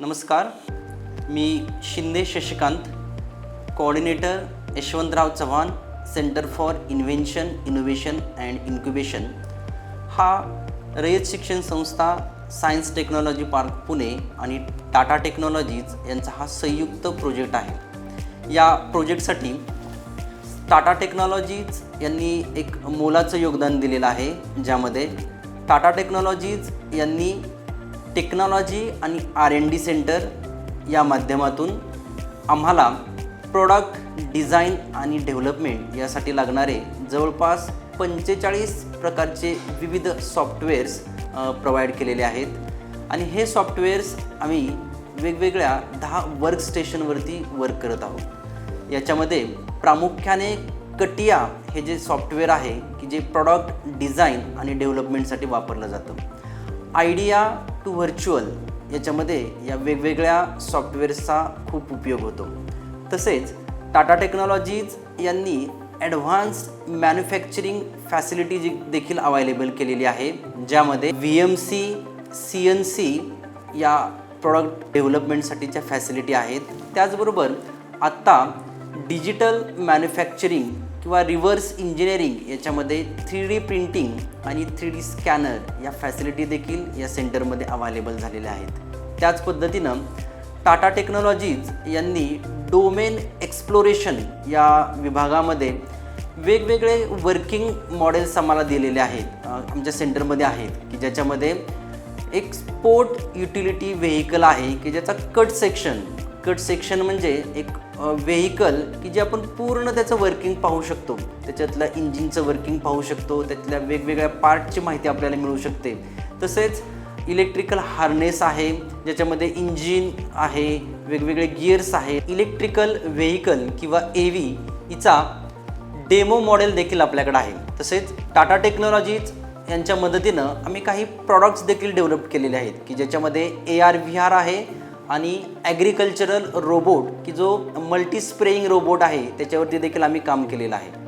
नमस्कार. मी Shinde Shashikant coordinator Yashwantrao Chavan centre for invention innovation and incubation हा रयत शिक्षण संस्था सायन्स टेक्नॉलॉजी पार्क पुणे आणि टाटा टेक्नॉलॉजीज यांचा हा संयुक्त प्रोजेक्ट आहे. या प्रोजेक्टसाठी टाटा टेक्नॉलॉजीज यांनी एक मोलाचं योगदान दिलेलं आहे ज्यामध्ये टाटा टेक्नॉलॉजीज यांनी टेक्नॉलॉजी आणि आर एन डी सेंटर या माध्यमातून आम्हाला प्रोडक्ट डिझाईन आणि डेव्हलपमेंट यासाठी लागणारे जवळपास पंचेचाळीस प्रकारचे विविध सॉफ्टवेअर्स प्रोव्हाइड केलेले आहेत. आणि हे सॉफ्टवेअर्स आम्ही वेगवेगळ्या दहा वर्क स्टेशनवरती वर्क करत आहोत. याच्यामध्ये प्रामुख्याने कटिया हे जे सॉफ्टवेअर आहे की जे प्रॉडक्ट डिझाईन आणि डेव्हलपमेंटसाठी वापरलं जातं. आयडिया टू व्हर्च्युअल याच्यामध्ये या वेगवेगळ्या सॉफ्टवेअर्सचा खूप उपयोग होतो. तसेच टाटा टेक्नॉलॉजीज यांनी ॲडव्हान्स मॅन्युफॅक्चरिंग फॅसिलिटी जी देखील अवेलेबल केलेली आहे ज्यामध्ये V M C C N C या प्रॉडक्ट डेव्हलपमेंटसाठीच्या फॅसिलिटी आहेत. त्याचबरोबर आत्ता डिजिटल मॅन्युफॅक्चरिंग किंवा रिव्हर्स इंजिनिअरिंग याच्यामध्ये थ्री डी प्रिंटिंग आणि थ्री डी स्कॅनर या फॅसिलिटी देखील या सेंटरमध्ये अवेलेबल झालेल्या आहेत. त्याच पद्धतीनं टाटा टेक्नॉलॉजीज यांनी डोमेन एक्सप्लोरेशन या विभागामध्ये वेगवेगळे वर्किंग मॉडेल्स आम्हाला दिलेले आहेत आमच्या सेंटरमध्ये आहेत की ज्याच्यामध्ये एक स्पोर्ट युटिलिटी व्हेकल आहे की ज्याचा कट सेक्शन कट सेक्शन म्हणजे एक व्हेकल की जे आपण पूर्ण त्याचं वर्किंग पाहू शकतो. त्याच्यातलं इंजिनचं वर्किंग पाहू शकतो. त्यातल्या वेगवेगळ्या पार्टची माहिती आपल्याला मिळू शकते. तसेच इलेक्ट्रिकल हार्नेस आहे ज्याच्यामध्ये इंजिन आहे वेगवेगळे गिअर्स आहे. इलेक्ट्रिकल व्हेकल किंवा ए व्ही हिचा डेमो मॉडेल देखील आपल्याकडे आहे. तसेच टाटा टेक्नॉलॉजीज यांच्या मदतीनं आम्ही काही प्रॉडक्ट्स देखील डेव्हलप केलेले आहेत की ज्याच्यामध्ये ए आर व्ही आर आहे आणि ॲग्रिकल्चरल रोबोट की जो मल्टी स्प्रेईंग रोबोट आहे त्याच्यावरती देखील आम्ही काम केलेलं आहे.